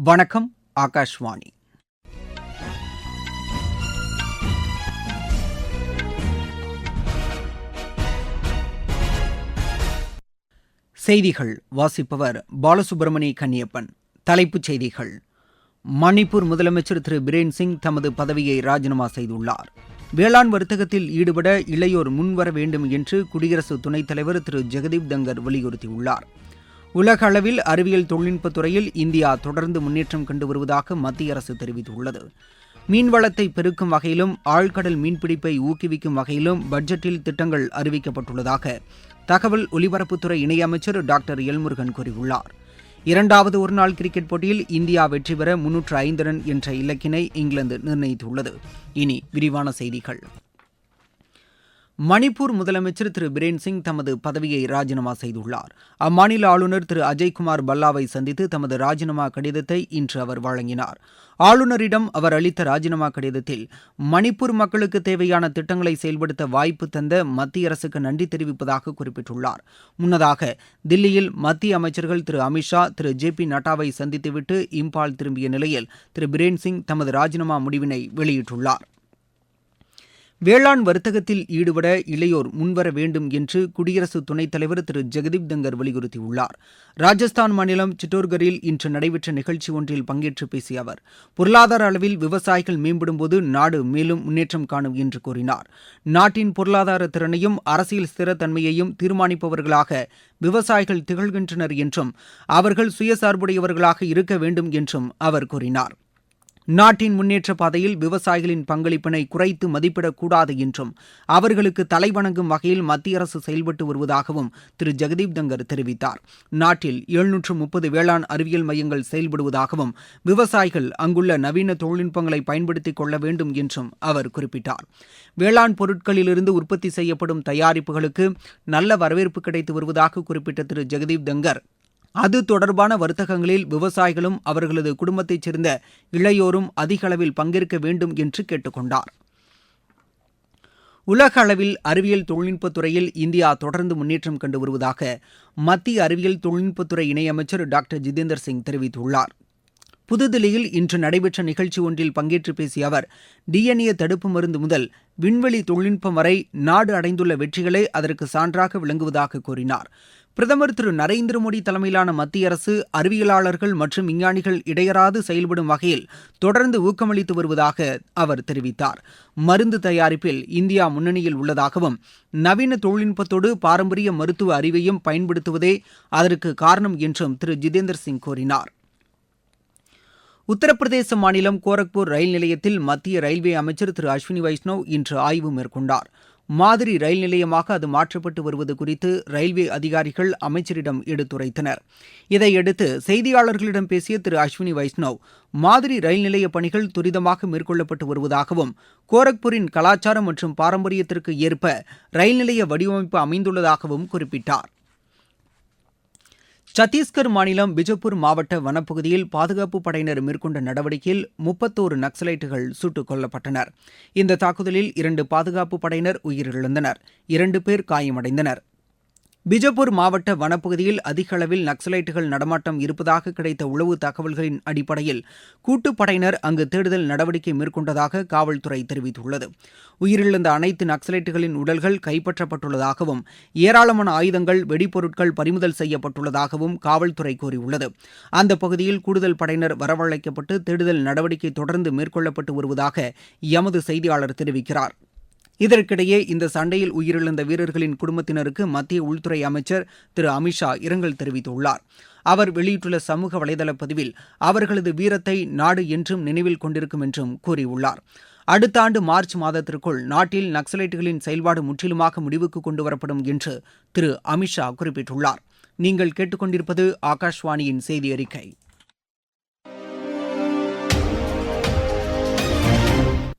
வணக்கம் ஆகாஷ்வாணி. செய்திகள் வாசிப்பவர் பாலசுப்பிரமணிய கன்னியப்பன். தலைப்புச் செய்திகள். மணிப்பூர் முதலமைச்சர் திரு. பிரேன் சிங் தமது பதவியை ராஜினாமா செய்துள்ளார். வேளாண் வர்த்தகத்தில் ஈடுபட இளையோர் முன்வர வேண்டும் என்று குடியரசு துணைத் தலைவர் திரு. ஜெகதீப் தங்கர் வலியுறுத்தியுள்ளார். உலக அளவில் அறிவியல் தொழில்நுட்பத் துறையில் இந்தியா தொடர்ந்து முன்னேற்றம் கண்டு வருவதாக மத்திய அரசு தெரிவித்துள்ளது. மீன்வளத்தை பெருக்கும் வகையிலும் ஆழ்கடல் மீன்பிடிப்பை ஊக்குவிக்கும் வகையிலும் பட்ஜெட்டில் திட்டங்கள் அறிவிக்கப்பட்டுள்ளதாக தகவல் ஒலிபரப்புத்துறை இணையமைச்சர் டாக்டர் எல்முருகன் கூறியுள்ளார். இரண்டாவது ஒருநாள் கிரிக்கெட் போட்டியில் இந்தியா வெற்றி பெற முன்னூற்று ஐந்து ரன் என்ற இலக்கினை இங்கிலாந்து நிர்ணயித்துள்ளது. இனி விரிவான செய்திகள். மணிப்பூர் முதலமைச்சர் திரு பிரேன் சிங் தமது பதவியை ராஜினாமா செய்துள்ளார். அம்மாநில ஆளுநர் திரு அஜய்குமார் பல்லாவை சந்தித்து தமது ராஜினாமா கடிதத்தை இன்று அவர் வழங்கினார். ஆளுநரிடம் அவர் அளித்த ராஜினாமா கடிதத்தில் மணிப்பூர் மக்களுக்கு தேவையான திட்டங்களை செயல்படுத்த வாய்ப்பு தந்த மத்திய அரசுக்கு நன்றி தெரிவிப்பதாக குறிப்பிட்டுள்ளார். முன்னதாக தில்லியில் மத்திய அமைச்சர்கள் திரு அமித்ஷா திரு ஜே பி நட்டாவை சந்தித்துவிட்டு இம்பால் திரும்பிய நிலையில் திரு பிரேன் சிங் தமது ராஜினாமா முடிவினை வெளியிட்டுள்ளார். வேளாண் வர்த்தகத்தில் ஈடுபட இளையோர் முன்வர வேண்டும் என்று குடியரசு துணைத் தலைவர் திரு. ஜெகதீப் தங்கர் வலியுறுத்தியுள்ளார். ராஜஸ்தான் மாநிலம் சிட்டோர்கரில் இன்று நடைபெற்ற நிகழ்ச்சி ஒன்றில் பங்கேற்று பேசிய அவர் பொருளாதார அளவில் விவசாயிகள் மேம்படும்போது நாடு மேலும் முன்னேற்றம் காணும் என்று கூறினார். நாட்டின் பொருளாதார திறனையும் அரசியல் ஸ்திரத்தன்மையையும் தீர்மானிப்பவர்களாக விவசாயிகள் திகழ்கின்றனர் என்றும் அவர்கள் சுயசார்புடையவர்களாக இருக்க வேண்டும் என்றும் அவர் கூறினார். நாட்டின் முன்னேற்ற பாதையில் விவசாயிகளின் பங்களிப்பினை குறைத்து மதிப்பிடக்கூடாது என்றும் அவர்களுக்கு தலைவணங்கும் வகையில் மத்திய அரசு செயல்பட்டு வருவதாகவும் திரு. ஜெகதீப் தங்கர் தெரிவித்தார். நாட்டில் எழுநூற்று முப்பது வேளாண் அறிவியல் மையங்கள் செயல்படுவதாகவும் விவசாயிகள் அங்குள்ள நவீன தொழில்நுட்பங்களை பயன்படுத்திக் கொள்ள வேண்டும் என்றும் அவர் குறிப்பிட்டார். வேளாண் பொருட்களிலிருந்து உற்பத்தி செய்யப்படும் தயாரிப்புகளுக்கு நல்ல வரவேற்பு கிடைத்து வருவதாக குறிப்பிட்ட திரு. ஜெகதீப் தங்கர் அது தொடர்பான வர்த்தகங்களில் விவசாயிகளும் அவர்களது குடும்பத்தைச் சேர்ந்த இளையோரும் அதிக அளவில் பங்கேற்க வேண்டும் என்று கேட்டுக்கொண்டார். உலக அளவில் அறிவியல் தொழில்நுட்பத் துறையில் இந்தியா தொடர்ந்து முன்னேற்றம் கண்டு வருவதாக மத்திய அறிவியல் தொழில்நுட்பத்துறை இணையமைச்சர் டாக்டர் ஜிதேந்தர் சிங் தெரிவித்துள்ளார். புதுதில்லியில் இன்று நடைபெற்ற நிகழ்ச்சி ஒன்றில் பங்கேற்று பேசிய அவர் டிஎன்ஏ தடுப்பு மருந்து முதல் விண்வெளி தொழில்நுட்பம் வரை நாடு அடைந்துள்ள வெற்றிகளே அதற்கு சான்றாக விளங்குவதாக கூறினார். பிரதமர் திரு நரேந்திர மோடி தலைமையிலான மத்திய அரசு அறிவியலாளர்கள் மற்றும் விஞ்ஞானிகள் இடையராது செயல்படும் வகையில் தொடர்ந்து ஊக்கமளித்து வருவதாக அவர் தெரிவித்தார். மருந்து தயாரிப்பில் இந்தியா முன்னணியில் உள்ளதாகவும் நவீன தொழில்நுட்பத்தோடு பாரம்பரிய மருத்துவ அறிவையும் பயன்படுத்துவதே அதற்கு காரணம் என்றும் திரு ஜிதேந்தர் சிங் கூறினார். உத்தரப்பிரதேச மாநிலம் கோரக்பூர் ரயில் நிலையத்தில் மத்திய ரயில்வே அமைச்சர் திரு அஸ்வினி வைஷ்ணவ் இன்று ஆய்வு மேற்கொண்டார். மாதிரி ரயில் நிலையமாக அது மாற்றப்பட்டு வருவது குறித்து ரயில்வே அதிகாரிகள் அமைச்சரிடம் எடுத்துரைத்தனர். இதையடுத்து செய்தியாளர்களிடம் பேசிய திரு அஸ்வினி வைஷ்ணவ் மாதிரி ரயில் நிலைய பணிகள் துரிதமாக மேற்கொள்ளப்பட்டு வருவதாகவும் கோரக்பூரின் கலாச்சாரம் மற்றும் பாரம்பரியத்திற்கு ஏற்ப ரயில் நிலைய வடிவமைப்பு அமைந்துள்ளதாகவும் குறிப்பிட்டார். சத்தீஸ்கர் மாநிலம் பிஜப்பூர் மாவட்ட வனப்பகுதியில் பாதுகாப்பு படையினர் மேற்கொண்ட நடவடிக்கையில் முப்பத்தோரு நக்சலைட்டுகள் சுட்டுக் கொல்லப்பட்டனர். இந்த தாக்குதலில் இரண்டு பாதுகாப்பு படையினர் உயிரிழந்தனர். இரண்டு பேர் காயமடைந்தனர். பிஜப்பூர் மாவட்ட வனப்பகுதியில் அதிக அளவில் நக்சலைட்டுகள் நடமாட்டம் இருப்பதாக கிடைத்த உளவு தகவல்களின் அடிப்படையில் கூட்டுப்படையினர் அங்கு தேடுதல் நடவடிக்கை மேற்கொண்டதாக காவல்துறை தெரிவித்துள்ளது. உயிரிழந்த அனைத்து நக்சலைட்டுகளின் உடல்கள் கைப்பற்றப்பட்டுள்ளதாகவும் ஏராளமான ஆயுதங்கள் வெடிப்பொருட்கள் பறிமுதல் செய்யப்பட்டுள்ளதாகவும் காவல்துறை கூறியுள்ளது. அந்த பகுதியில் கூடுதல் படையினர் வரவழைக்கப்பட்டு தேடுதல் நடவடிக்கை தொடர்ந்து மேற்கொள்ளப்பட்டு வருவதாக எமது செய்தியாளர் தெரிவிக்கிறார். இதற்கிடையே இந்த சண்டையில் உயிரிழந்த வீரர்களின் குடும்பத்தினருக்கு மத்திய உள்துறை அமைச்சர் திரு. அமித்ஷா இரங்கல் தெரிவித்துள்ளார். அவர் வெளியிட்டுள்ள சமூக வலைதள பதிவில் அவர்களது வீரத்தை நாடு என்றும் நினைவில் கொண்டிருக்கும் என்றும் கூறியுள்ளார். அடுத்த ஆண்டு மார்ச் மாதத்திற்குள் நாட்டில் நக்சலைட்டுகளின் செயல்பாடு முற்றிலுமாக முடிவுக்கு கொண்டுவரப்படும் என்று திரு. அமித்ஷா குறிப்பிட்டுள்ளார். நீங்கள் கேட்டுக்கொண்டிருப்பது ஆகாஷ்வாணியின் செய்தி அறிக்கை.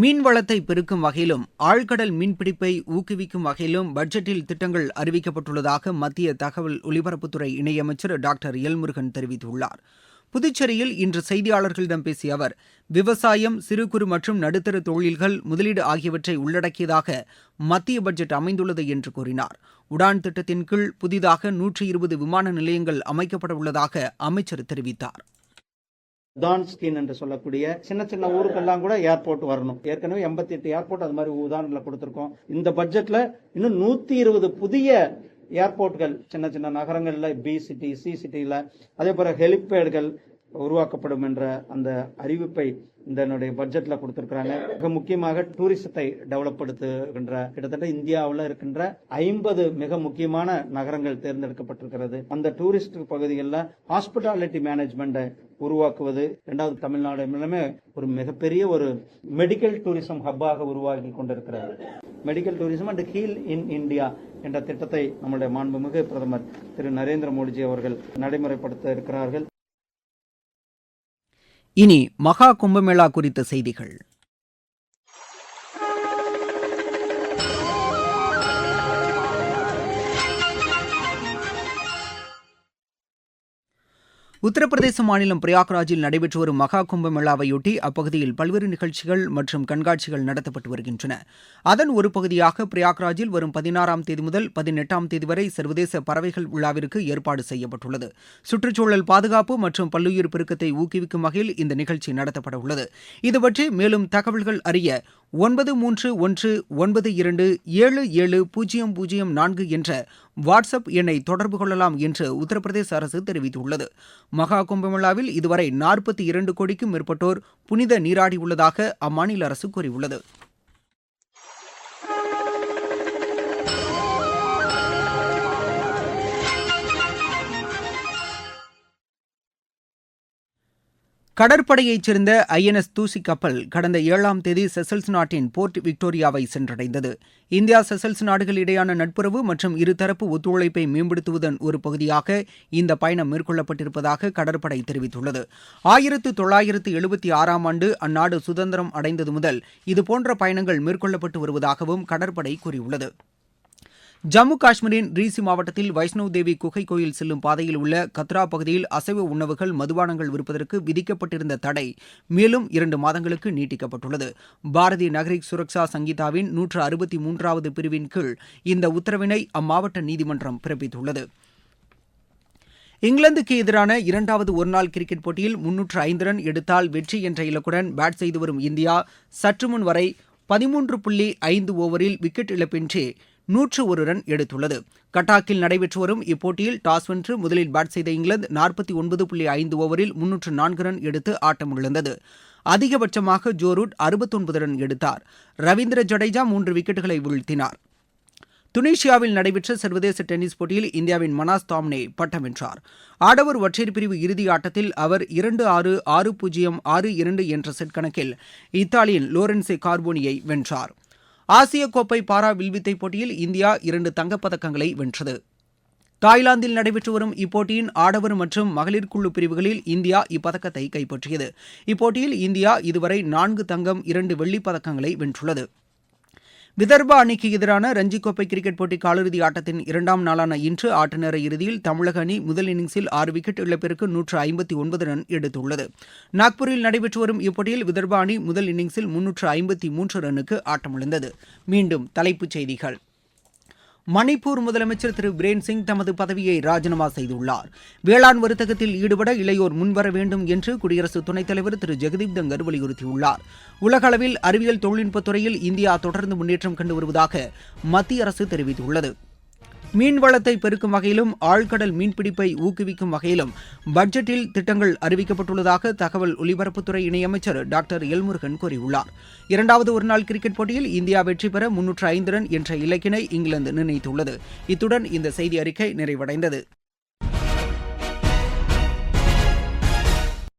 மீன்வளத்தை பெருக்கும் வகையிலும் ஆழ்கடல் மீன்பிடிப்பை ஊக்குவிக்கும் வகையிலும் பட்ஜெட்டில் திட்டங்கள் அறிவிக்கப்பட்டுள்ளதாக மத்திய தகவல் ஒலிபரப்புத்துறை இணையமைச்சர் டாக்டர் எல்முருகன் தெரிவித்துள்ளார். புதுச்சேரியில் இன்று செய்தியாளர்களிடம் பேசிய அவர் விவசாயம் சிறு குறு மற்றும் நடுத்தர தொழில்கள் முதலீடு ஆகியவற்றை உள்ளடக்கியதாக மத்திய பட்ஜெட் அமைந்துள்ளது என்று கூறினார். உடான் திட்டத்தின் கீழ் புதிதாக நூற்றி இருபது விமான நிலையங்கள் அமைக்கப்பட உள்ளதாக அமைச்சர் தெரிவித்தார். உதான் ஸ்கீம் என்று சொல்லக்கூடிய சின்ன சின்ன ஊருக்கெல்லாம் கூட ஏர்போர்ட் வரணும். ஏற்கனவே எண்பத்தி எட்டு ஏர்போர்ட் அது மாதிரி உதாரணங்களை கொடுத்துருக்கோம். இந்த பட்ஜெட்ல இன்னும் நூத்தி இருபது புதிய ஏர்போர்ட்கள் சின்ன சின்ன நகரங்கள்ல பி சிட்டி சி சிட்டில அதே போல ஹெலிபேடுகள் உருவாக்கப்படும் என்ற அந்த அறிவிப்பை இந்த என்னுடைய பட்ஜெட்ல கொடுத்திருக்கிறாங்க. மிக முக்கியமாக டூரிசத்தை டெவலப் படுத்துகின்ற கிட்டத்தட்ட இந்தியாவில் இருக்கின்ற ஐம்பது மிக முக்கியமான நகரங்கள் தேர்ந்தெடுக்கப்பட்டிருக்கிறது. அந்த டூரிஸ்ட் பகுதிகளில் ஹாஸ்பிட்டாலிட்டி மேனேஜ்மெண்ட்டை உருவாக்குவது இரண்டாவது தமிழ்நாடு எல்லாமே ஒரு மிகப்பெரிய ஒரு மெடிக்கல் டூரிசம் ஹப்பாக உருவாக்கி கொண்டிருக்கிறது. Medical tourism and heal in India என்ற திட்டத்தை நம்முடைய மாண்புமிகு பிரதமர் திரு நரேந்திர மோடிஜி அவர்கள் நடைமுறைப்படுத்த இருக்கிறார்கள். இனி மகா கும்பமேளா குறித்த செய்திகள். உத்தரப்பிரதேச மாநிலம் பிரயாக்ராஜில் நடைபெற்று வரும் மகா கும்பமேளாவையொட்டி அப்பகுதியில் பல்வேறு நிகழ்ச்சிகள் மற்றும் கண்காட்சிகள் நடத்தப்பட்டு வருகின்றன. அதன் ஒரு பகுதியாக பிரயாக்ராஜில் வரும் பதினாறாம் தேதி முதல் பதினெட்டாம் தேதி வரை சர்வதேச பறவைகள் விழாவிற்கு ஏற்பாடு செய்யப்பட்டுள்ளது. சுற்றுச்சூழல் பாதுகாப்பு மற்றும் பல்லுயிர் பெருக்கத்தை ஊக்குவிக்கும் வகையில் இந்த நிகழ்ச்சி நடத்தப்பட உள்ளது. இதுபற்றி மேலும் தகவல்கள் அறிய ஒன்பது மூன்று ஒன்று ஒன்பது இரண்டு ஏழு ஏழு பூஜ்ஜியம் பூஜ்ஜியம் நான்கு என்ற வாட்ஸ்அப் எண்ணை தொடர்பு கொள்ளலாம் என்று உத்தரப்பிரதேச அரசு தெரிவித்துள்ளது. மகா கும்பமேளாவில் இதுவரை நாற்பத்தி இரண்டு கோடிக்கும் மேற்பட்டோர் புனித நீராடியுள்ளதாக அம்மாநில அரசு கூறியுள்ளது. கடற்படையைச் சேர்ந்த ஐஎன்எஸ் தூசி கப்பல் கடந்த ஏழாம் தேதி செசல்ஸ் நாட்டின் போர்ட் விக்டோரியாவை சென்றடைந்தது. இந்தியா செசல்ஸ் நாடுகள் இடையான நட்புறவு மற்றும் இருதரப்பு ஒத்துழைப்பை மேம்படுத்துவதன் ஒரு பகுதியாக இந்த பயணம் மேற்கொள்ளப்பட்டிருப்பதாக கடற்படை தெரிவித்துள்ளது. ஆயிரத்து தொள்ளாயிரத்து எழுபத்தி ஆறாம் ஆண்டு அந்நாடு சுதந்திரம் அடைந்தது முதல் இதுபோன்ற பயணங்கள் மேற்கொள்ளப்பட்டு வருவதாகவும் கடற்படை கூறியுள்ளது. ஜம்மு காஷ்மீரின் ரீசி மாவட்டத்தில் வைஷ்ணவ் தேவி குகை கோயில் செல்லும் பாதையில் உள்ள கத்ரா பகுதியில் அசைவ உணவுகள் மதுபானங்கள் விற்பதற்கு விதிக்கப்பட்டிருந்த தடை மேலும் இரண்டு மாதங்களுக்கு நீட்டிக்கப்பட்டுள்ளது. பாரதிய நகரிக் சுரக்ஷா சங்கீதாவின் நூற்று அறுபத்தி மூன்றாவது பிரிவின் கீழ் இந்த உத்தரவினை அம்மாவட்ட நீதிமன்றம் பிறப்பித்துள்ளது. இங்கிலாந்துக்கு எதிரான இரண்டாவது ஒருநாள் கிரிக்கெட் போட்டியில் முன்னூற்று ஐந்து ரன் எடுத்தால் வெற்றி என்ற இலக்குடன் பேட் செய்து வரும் இந்தியா சற்று முன் வரை பதிமூன்று புள்ளி ஐந்து ஓவரில் விக்கெட் இழப்பின்றி நூற்று ஒரு ரன் எடுத்துள்ளது. கட்டாக்கில் நடைபெற்று வரும் இப்போட்டியில் டாஸ் வென்று முதலில் பேட் செய்த இங்கிலாந்து நாற்பத்தி ஒன்பது புள்ளி ஐந்து ஓவரில் முன்னூற்று நான்கு ரன் எடுத்து ஆட்டமிழந்தது. அதிகபட்சமாக ஜோரூட் அறுபத்தொன்பது ரன் எடுத்தார். ரவீந்திர ஜடேஜா மூன்று விக்கெட்டுகளை வீழ்த்தினார். துனிஷியாவில் நடைபெற்ற சர்வதேச டென்னிஸ் போட்டியில் இந்தியாவின் மனாஸ் தாம்னே பட்டம் வென்றார். ஆடவர் ஒற்றையர் பிரிவு இறுதி ஆட்டத்தில் அவர் இரண்டு ஆறு ஆறு பூஜ்ஜியம் ஆறு இரண்டு என்ற செட் கணக்கில் இத்தாலியின் லோரன்சே கார்போனியை வென்றார். ஆசிய கோப்பை பாரா வில்வித்தை போட்டியில் இந்தியா இரண்டு தங்கப்பதக்கங்களை வென்றது. தாய்லாந்தில் நடைபெற்று வரும் இப்போட்டியின் ஆடவர் மற்றும் மகளிர் குழு பிரிவுகளில் இந்தியா இப்பதக்கத்தை கைப்பற்றியது. இப்போட்டியில் இந்தியா இதுவரை நான்கு தங்கம் இரண்டு வெள்ளிப் பதக்கங்களை வென்றுள்ளது. விதர்பா அணிக்கு எதிரான ரஞ்சிக் கோப்பை கிரிக்கெட் போட்டி காலிறுதி ஆட்டத்தின் இரண்டாம் நாளான இன்று ஆட்ட நேர இறுதியில் தமிழக அணி முதல் இன்னிங்ஸில் ஆறு விக்கெட் இழப்பிற்கு நூற்று ஐம்பத்தி ஒன்பது ரன் எடுத்துள்ளது. நாக்பூரில் நடைபெற்று வரும் இப்போட்டியில் விதர்பா அணி முதல் இன்னிங்ஸில் முன்னூற்று ஐம்பத்தி மூன்று ரன்னுக்கு ஆட்டமிழந்தது. மீண்டும் தலைப்புச் செய்திகள். மணிப்பூர் முதலமைச்சர் திரு பிரேன் சிங் தமது பதவியை ராஜினாமா செய்துள்ளார். வேளாண் வர்த்தகத்தில் ஈடுபட இளையோர் முன்வர வேண்டும் என்று குடியரசு துணைத் தலைவர் திரு ஜெகதீப் தங்கர் வலியுறுத்தியுள்ளார். உலக அளவில் அறிவியல் தொழில்நுட்பத் துறையில் இந்தியா தொடர்ந்து முன்னேற்றம் கண்டு வருவதாக மத்திய அரசு தெரிவித்துள்ளது. மீன் வளத்தை பெருக்கும் வகையிலும் ஆழ்கடல் மீன்பிடிப்பை ஊக்குவிக்கும் வகையிலும் பட்ஜெட்டில் திட்டங்கள் அறிவிக்கப்பட்டுள்ளதாக தகவல் ஒலிபரப்புத்துறை இணையமைச்சர் டாக்டர் எல்முருகன் கூறியுள்ளார். இரண்டாவது ஒருநாள் கிரிக்கெட் போட்டியில் இந்தியா வெற்றி பெற முன்னூற்று ஐந்து ரன் என்ற இலக்கினை இங்கிலாந்து நிர்ணயித்துள்ளது. இத்துடன் இந்த செய்தி அறிக்கை நிறைவடைந்தது.